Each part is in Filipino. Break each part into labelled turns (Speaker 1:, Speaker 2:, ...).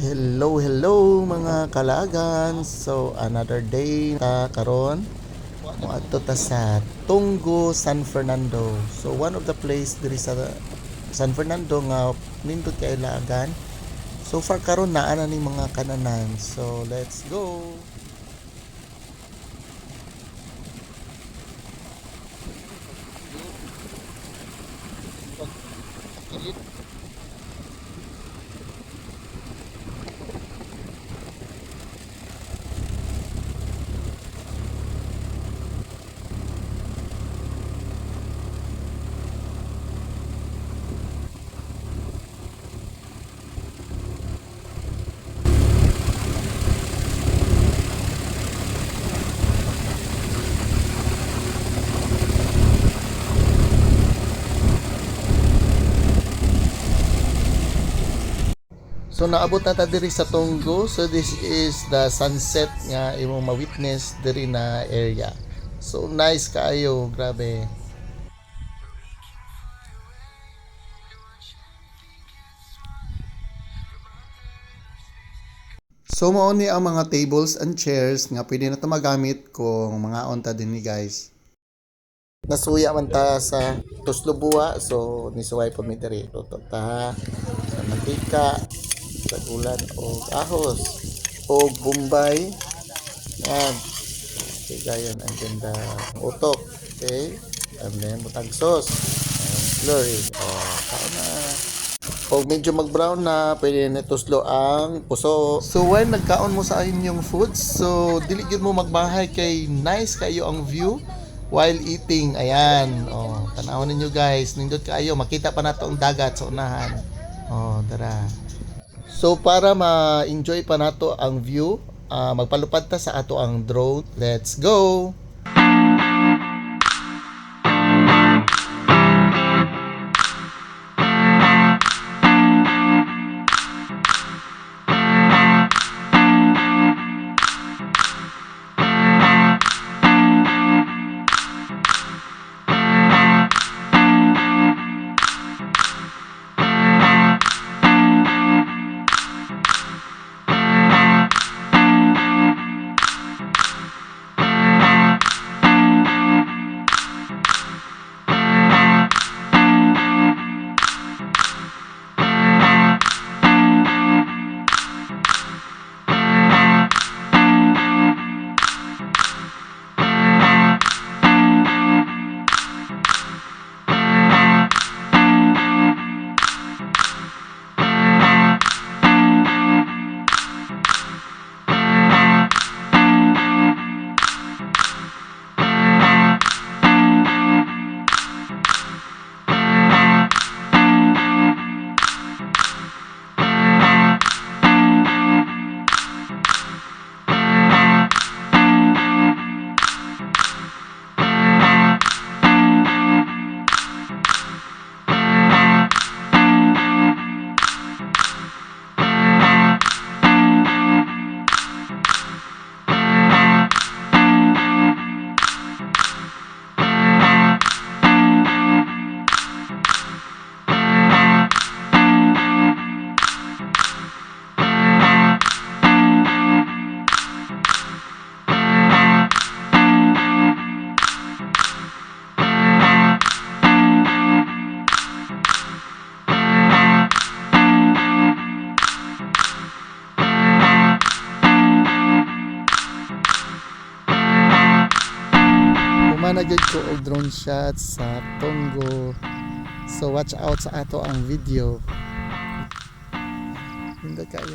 Speaker 1: Hello, hello mga kalagan. So another day ta karon. Moadto ta sa Tungo, San Fernando. So one of the place diri sa San Fernando nga nindot kay lagan. So far karon naa na ni mga kananan. So let's go. So naabot na ta diri sa Tonggo. So this is the sunset nga imong ma-witness diri na area. So nice kaayo, grabe. So mao ni ang mga tables and chairs nga pwede na ta magamit kung mga onta din ni guys. Nasuya man ta sa Tuslubua, so nisuway po mi diri. Ta sa mantika, sa ulan o ahos o bombay. Yan. Okay. And then the utok. Okay. And then butag sauce. And slurry. O, kaon na. Pag medyo mag-brown na, pwede na tuslo ang puso. So when nagkaon mo sa inyong foods, so dili gyud mo magbahay kay nice kayo ang view while eating. Ayan. Oh, tanawon ninyo guys. Nindot kayo. Makita pa nato ang dagat sa unahan. Oh, tara. So para ma-enjoy pa nato ang view, ah, magpalupad ta sa ato ang drone. Let's go. Humana gyud ko drone shots sa Tongo. So watch out sa ato ang video. Hindi kayo.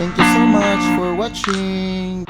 Speaker 1: Thank you so much for watching.